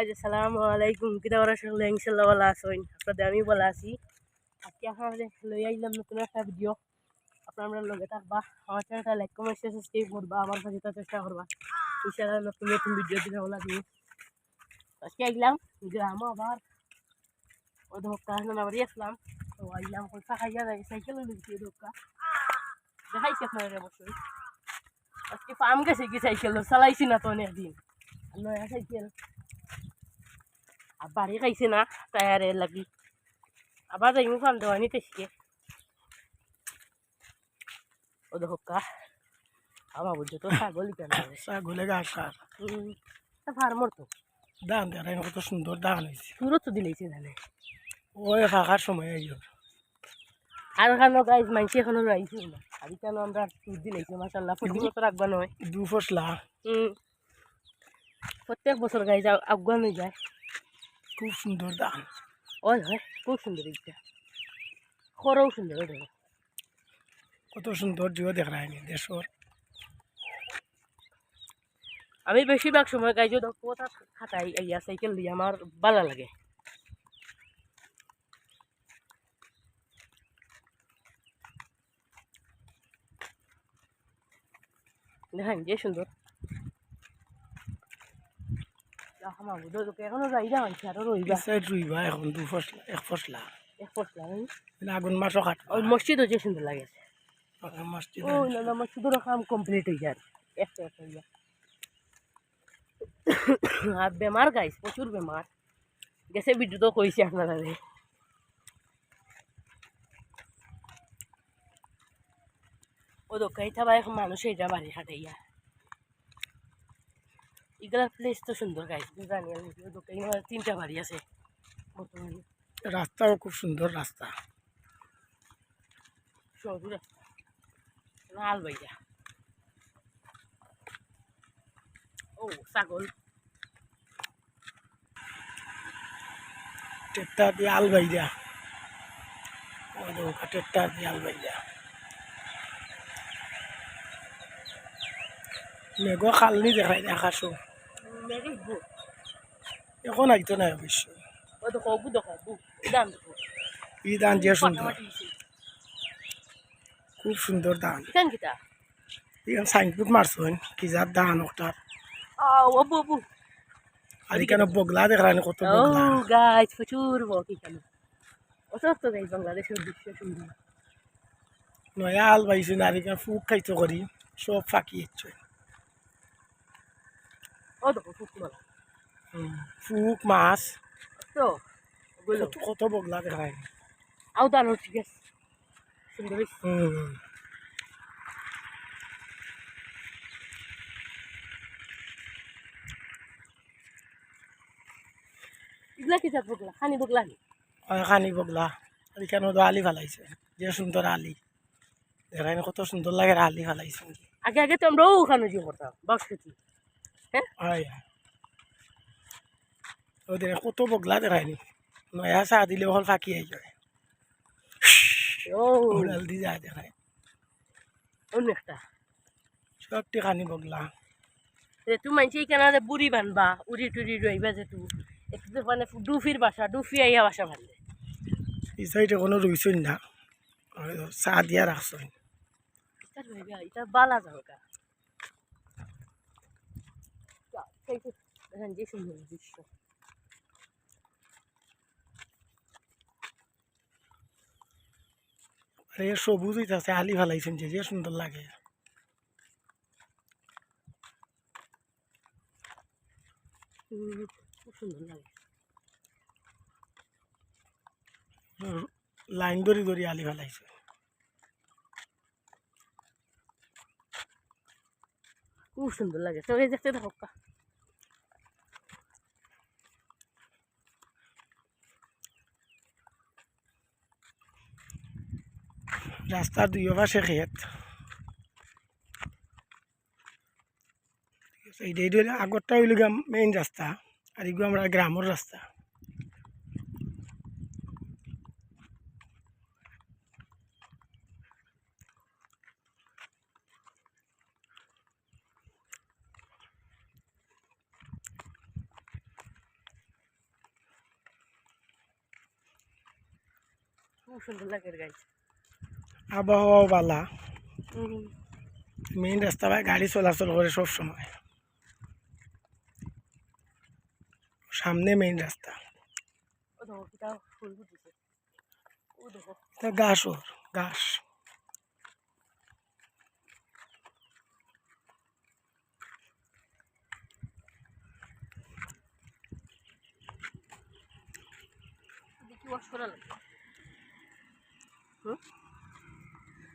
Guys আসসালামু আলাইকুম। কিতা ওরা সকলে ইনশাল্লাহ আছেন। আপনাদের আমি আছি। আজকে আপনাদের লই আইলাম নতুন একটা ভিডিও। আপনারা লগে থাকবা। আমার চ্যানেলটা লাইক কমেন্ট সাবস্ক্রাইব করবা। আমার চেষ্টা করবা। ইনশাল্লাহ নতুন নতুন ভিডিও দিলে ভালো লাগবে। আজকে আইলাম গ্রাম আবার। ও ধোকা না, বাড়ি আসলাম। তো আইলাম কইসা খাইয়া যাই। সাইকেল লইছি ধোকা দেখাইছি অবশ্যই। আজকে ফার্ম গেছে কি সাইকেল? চালাইছি না তো অনেকদিন। নয়া সাইকেল। বাড়ি খাইছে না টায়ারের লাগি আবার যাইমু ফার্ম দেওয়া নিতে শিখে ও দেখো কা আমার বুঝছ তো ছাগল কেন ছাগলে খার ফার্মর তো ধান দেখায় কত সুন্দর ধান হয়েছে সুরত তো দিলেছে জানে ওই ফাঁকার সময় আইও আর কেন গাইজ মাইছি এখনও রাইছে না আর কেন আমরা দুধ দিলেছি মাসাল্লাহ প্রতি বছর আগুয়া নয় দু ফসলা হুম প্রত্যেক বছর গাইজ আগুয়া হয়ে যায় খুব সুন্দর ধান ওই হয় খুব সুন্দর এইটা খরও সুন্দর ওই দেখো কত সুন্দর জিও দেখায়নি দেশর আমি বেশিরভাগ সময় গাইজ কথা খাটাই ইয়া সাইকেল দিয়ে আমার ভালো লাগে দেখেন যে সুন্দর এখনও না মানছি আরও রইবা সাইড রুইবা এখন দু ফসলা এক ফসলা এক আগুন মাছও কাট ওই মসজিদও যে সুন্দর লাগে মসজিদ ও না না মসজিদের কাম কমপ্লিট হয়ে যায়। একটা একটা আর বেমার গাইস প্রচুর বেমার গেছে ভিডিও তো কইছি আপনারা ও দোকাই থাবা এখন মানুষ এটা বাড়ি খাটাইয়া এগুলা প্লেস তো সুন্দর গাইস জানি আমি তিনটা বাড়ি আছে। বর্তমানে রাস্তাও খুব সুন্দর রাস্তা। সরু রাস্তা লাল বাইয়া ও ছাগল। টেট্টা দিয়ে আল বাইরা। দেখো টেট্টা দিয়ে আল বাইরা। মেঘ খালনি দেখায় আকাশও এখন আইতো নাই অবশ্য। ই ধান যে সুন্দর। খুব সুন্দর ধান এখানে সাইনপুট মারছেন কি যার ধান বু আর এখানে বগলা দেখায় না কত বগলা। গাইস প্রচুর বক এখানে। অত তো বাংলাদেশের দৃশ্য সুন্দর। নয়া আল পাইছেন আর ফুক খাইতে করি সব ফাঁকি হচ্ছে ও দেখো ফুক মাছ। তো কত কত বগলা দেখায় আও দানো ঠিক আছে। সুন্দর। কি বগলা খানি বগলা নি? খানি বগলা আর এখানে তো আলি ফালাইছে যে সুন্দর আলি। দেখায় কত সুন্দর লাগে আলি ফালাইছে আগে আগে তো আমরাও ওখানে যে করতাম বাক্স ওদের কত বগলা দেখায়নি নয়া চাহ দিলে অকল ফাঁকি আই যায়। ও উড়াল দি যায় দেখায়। অন্য একটা সবটি খানি বগলা। যে তুই মানছি এখানে বুড়ি বানবা উড়ি টুড়ি রইবা যে তুই একটু মানে ডুফির বাসা ডুফি আইয়া বাসা বানলে এই সাইডে কোনো রুইছই না। চাহ দিয়া রাখছই এটা রইবা এটা বালা জায়গা দেখেন যে সুন্দর দৃশ্য। এর সবুজ হইতাছে আলি ফালাইছেন যে যে সুন্দর লাগে। সুন্দর লাগে। লাইন ধরি ধরি আলি ফালাইছে। খুব সুন্দর লাগে। সবাই দেখতে থাকো রাস্তার দুই পাশে খেত এইটা এইটা হইলে আগরটা হইল মেইন রাস্তা আর এগুলো আমরা গ্রামের রাস্তা খুব সুন্দর লাগে গাইছে আবহাওয়া বালা মেইন রাস্তা ভাই গাড়ি চলাচল করে সব সময় সামনে মেইন রাস্তা। ঘাস ওর ঘাস। দেখি ওয়াশ করা লাগে হুম?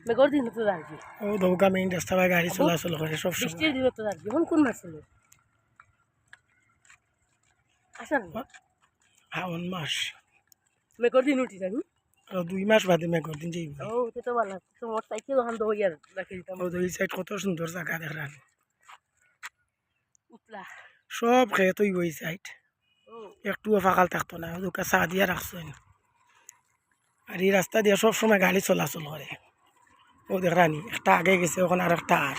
মেঘর দিন তো যাচ্ছি ও দৌকা মেইন রাস্তা ভাই গাড়ি চলাচল করে সব সময় বৃষ্টির দিন তো যাচ্ছি এখন কোন মাস ছিল আসার হাওন মাস মেঘর দিন উঠি যাবি আর দুই মাস বাদে মেঘর দিন যাইব ও তো তো ভালো তো মোর সাইকেল ওখান তো ইয়ার রাখি দিতাম ও দুই সাইড কত সুন্দর জায়গা দেখলাম উতলা সব খেয়ে তুই ওই সাইড একটুও ফাঁকাল থাকতো না ওকে চা দিয়া রাখছো আর এই রাস্তা দিয়ে সব সময় গাড়ি চলাচল করে ও দেখরানি একটা আগে গেছে ওখানে আর একটা আর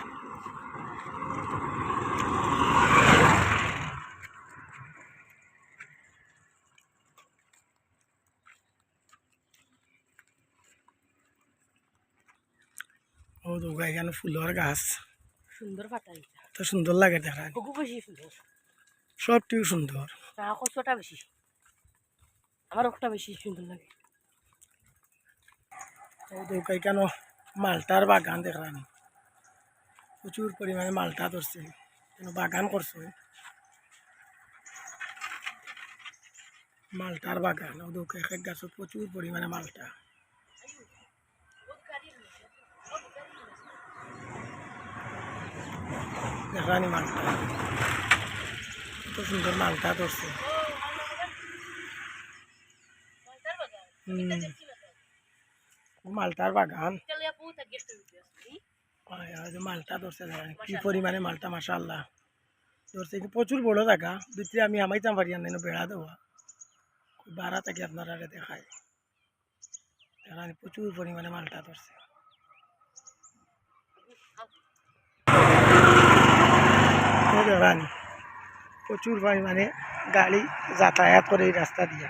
ও এখানে ফুলের গাছ সুন্দর ফাটাই তো সুন্দর লাগে খুব বেশি সুন্দর সবটিও সুন্দর বেশি আমার ওটা বেশি সুন্দর লাগে ও মালটার বাগান দেখলাম। প্রচুর পরিমাণে মালটা ধরছে কেন বাগান করছে। মালটার বাগান ও এক গাছত প্রচুর পরিমাণে মালটা। দেখলানি মালটা। কত সুন্দর মালটা ধরছে। মালটার বাগান। যে মালটা ধরছে দেখেন, কি পরিমাণে মালটা মাশাল্লাহ ধরছে কি প্রচুর বড় জায়গা দুটি আমি আমাইতাম পারি না বেড়া দেওয়া খুব বাড়া থাকি আপনারা আরে দেখায় এখানে প্রচুর পরিমাণে মালটা ধরছে তো দেখেন, প্রচুর পরিমাণে গাড়ি যাতায়াত করে এই রাস্তা দিয়া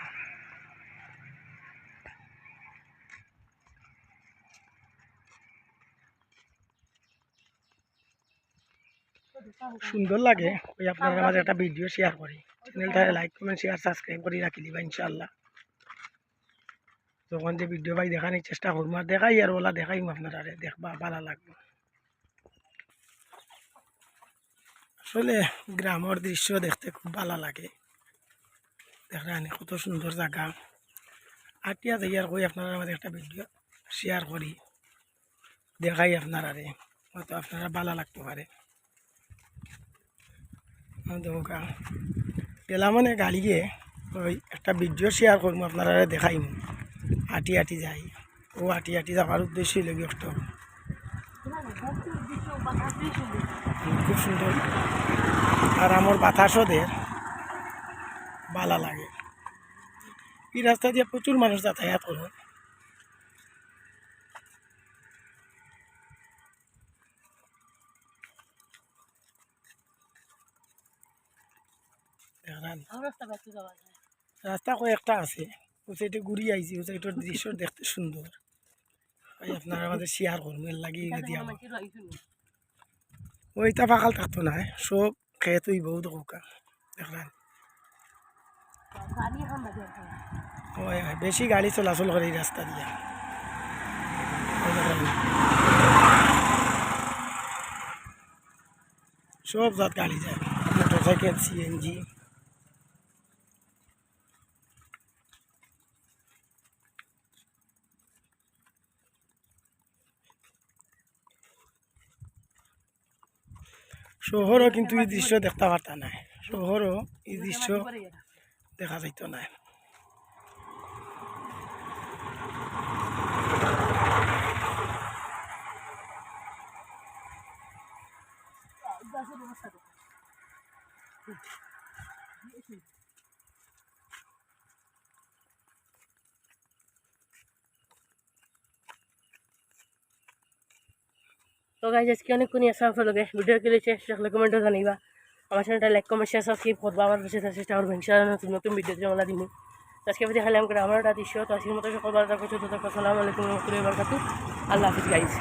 সুন্দর লাগে, ওই আপনার মাঝে একটা ভিডিও শেয়ার করি। চ্যানেলটা লাইক কমেন্ট শেয়ার সাবস্ক্রাইব করে রাখি দিবা ইনশাল্লাহ যখন যে ভিডিও ভাই দেখানোর চেষ্টা করব, আর দেখাই আর ওলা দেখাই আপনারা দেখবা, ভালো লাগবে। আসলে গ্রামের দৃশ্য দেখতে খুব ভালো লাগে। দেখেন কত সুন্দর জায়গা। আটিয়া যাই আর কই আপনারা আমাদের একটা ভিডিও শেয়ার করি। দেখাই আপনারা রে হয়তো আপনারা ভালো লাগতে পারে। দৌকা গেলাম মানে গাড়ি গিয়ে ওই একটা ভিডিও শেয়ার করব আপনারা দেখাইম আটি আটি যাই ও আটি আটি যাওয়ার উদ্দেশ্যই লেগে একটা খুব সুন্দর আর আমার বাতাসও দের ভালো লাগে। এই রাস্তা দিয়ে প্রচুর মানুষ যাতায়াত করো রাস্তা কয়েকটা আছে ও সাইডে ঘুরি আইছি ও সাইডের দৃশ্য দেখতে সুন্দর। আপনারা আমাদের শেয়ার করুন এর লাগে দিয়ে আমার ওইটা ফাঁকাল থাকতো না সব খেয়ে তুই বহুত কোকা দেখলেন? বেশি গাড়ি চলাচল করে এই রাস্তা দিয়া। সব জাত গাড়ি যায়। Motor cycle CNG. শহরও কিন্তু এই দৃশ্য দেখতে পারতা না শহরও এই দৃশ্য দেখা যাইতো না তো গাইজ আজকে অনেকক্ষণই আসা আপনাদের ভিডিও কে চেষ্টা করলে কমেন্টও জানিবা। আমার চ্যানেলটা লাইক কমেন্ট শেয়ার সাবস্ক্রাইব করব। আমার পাশে তার চেষ্টা করবেন ইনশাআল্লাহ নতুন নতুন ভিডিও জমা দিব তো আজকে ভিডিও খেলাম করে আমার একটা দৃশ্য তো আজকের মতো সকল থাকো চোদ্দ থাকো। সালাম আলাইকুম রহমতুল্লাহ বারকাতু আল্লাহ হাফিজ গাইজ